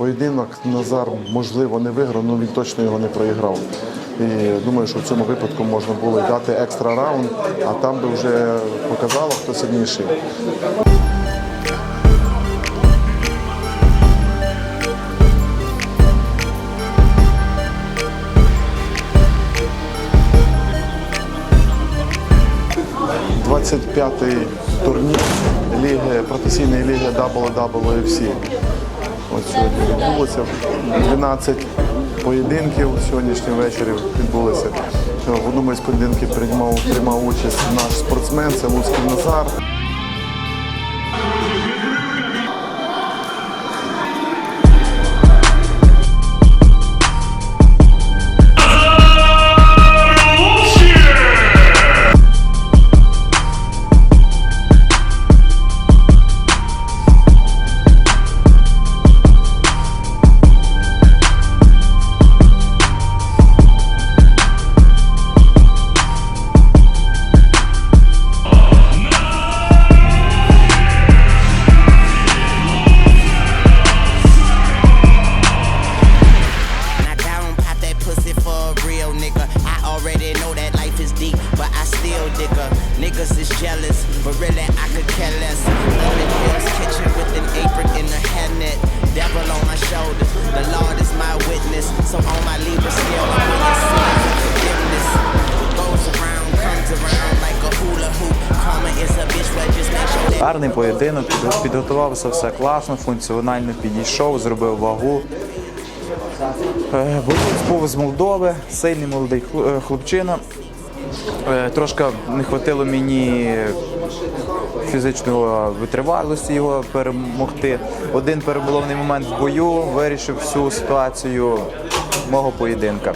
поєдинок Назар, можливо, не виграв, але він точно його не проіграв. І думаю, що в цьому випадку можна було й дати екстра раунд, а там би вже показало, хто сильніший. – 25-й турнір ліги, професійної ліги WWFC. От сьогодні відбулося 12 поєдинків сьогоднішнім вечорі відбулося. В одному із поєдинків приймав, приймав участь наш спортсмен, це Луцький Назар. Гарний поєдинок, підготувався все класно, функціонально підійшов, зробив вагу. Е, Боєць був з Молдови, сильний молодий е, хлопчина. Е, Трошки не хватило мені фізичної витривалості його перемогти. Один переболовний момент в бою вирішив всю ситуацію мого поєдинка.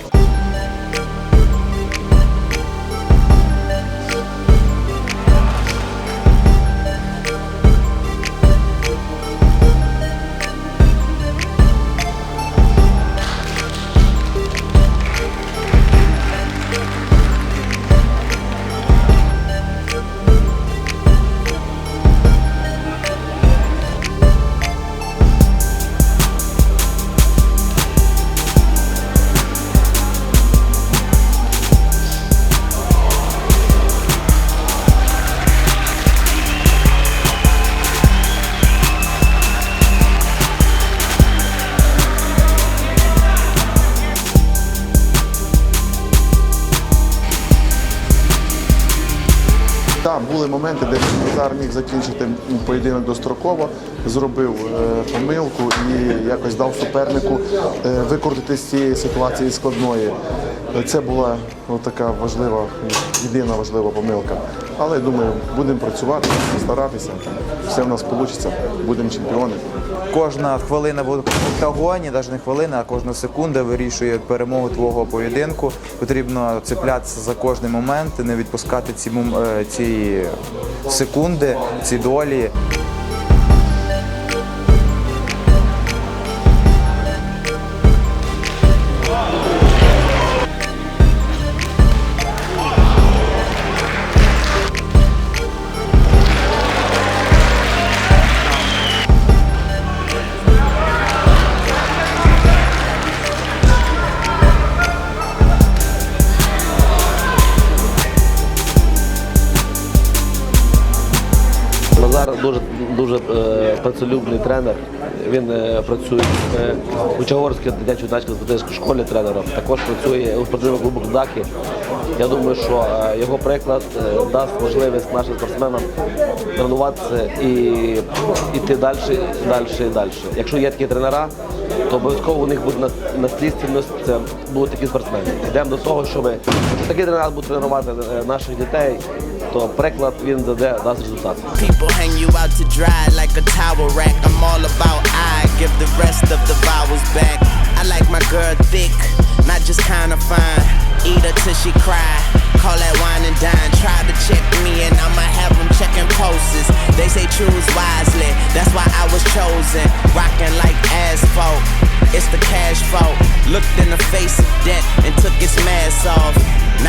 Так, були моменти, де Назар міг закінчити поєдинок достроково, зробив е, помилку і якось дав супернику е, викрутити з цієї ситуації складної. Це була така важлива, єдина важлива помилка. Але думаю, будемо працювати, старатися. Все в нас вийде, будемо чемпіони. Кожна хвилина в октагоні, навіть не хвилина, а кожна секунда вирішує перемогу твого поєдинку. Потрібно цеплятися за кожний момент, не відпускати ці, е, ці секунди, ці долі. Дуже дуже е, працелюбний тренер. Він е, працює е, у Чагорській дитячій юнацькій школі тренером. Також працює у спортивному клубу Кудаки. Я думаю, що е, його приклад е, дасть можливість нашим спортсменам тренуватися і йти далі, далі і далі. Якщо є такі тренера, то обов'язково у них буде на- наслідственність, це будуть такі спортсмени. Йдемо до того, щоб якщо такий тренер буде тренувати е, наших дітей, то приклад він даде дасть результат. Give the rest of the vowels back. I like my girl thick, not just kinda fine. Eat her till she cry. Call that wine and dine. Try to check me and I'ma have them checking pulses. They say choose wisely, that's why I was chosen. Rocking like asphalt. It's the cash fault. Looked in the face of death and took its mask off.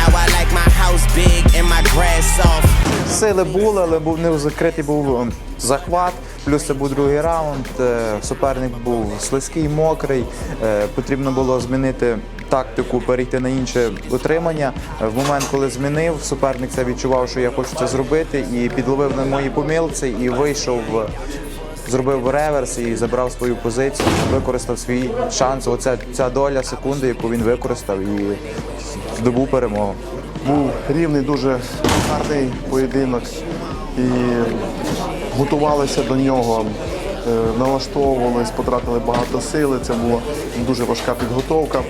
Now I like my house big and my grass soft. Сили були, але був не закритий був ем, захват. Плюс це був другий раунд. е, Суперник був слизький, мокрий. е, Потрібно було змінити тактику, перейти на інше утримання. Е, В момент, коли змінив, суперник це відчував, що я хочу це зробити, і підловив на моїй помилці і вийшов. Зробив реверс і забрав свою позицію, використав свій шанс. Оця ця доля секунди, яку він використав, і здобув перемогу. Був рівний, дуже гарний поєдинок і готувалися до нього, налаштовувались, потратили багато сили. Це була дуже важка підготовка.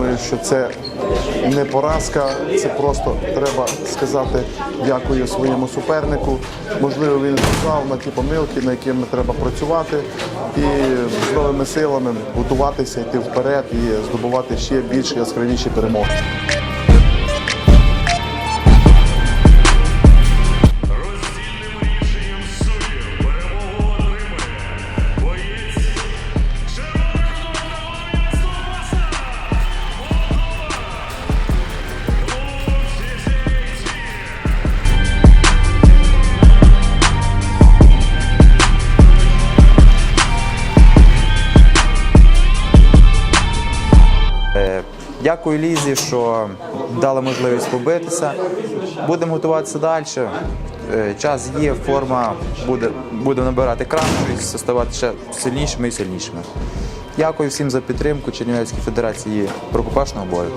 Думаю, що це не поразка, це просто треба сказати дякую своєму супернику. Можливо, він вказав на ті помилки, на якими треба працювати, і з новими силами готуватися, йти вперед і здобувати ще більше яскравіші перемоги. Дякую Лізі, що дала можливість побитися. Будемо готуватися далі. Е, Час є, форма буде, буде набирати і ставати ще сильнішими і сильнішими. Дякую всім за підтримку Чернівецької Федерації рукопашного бою.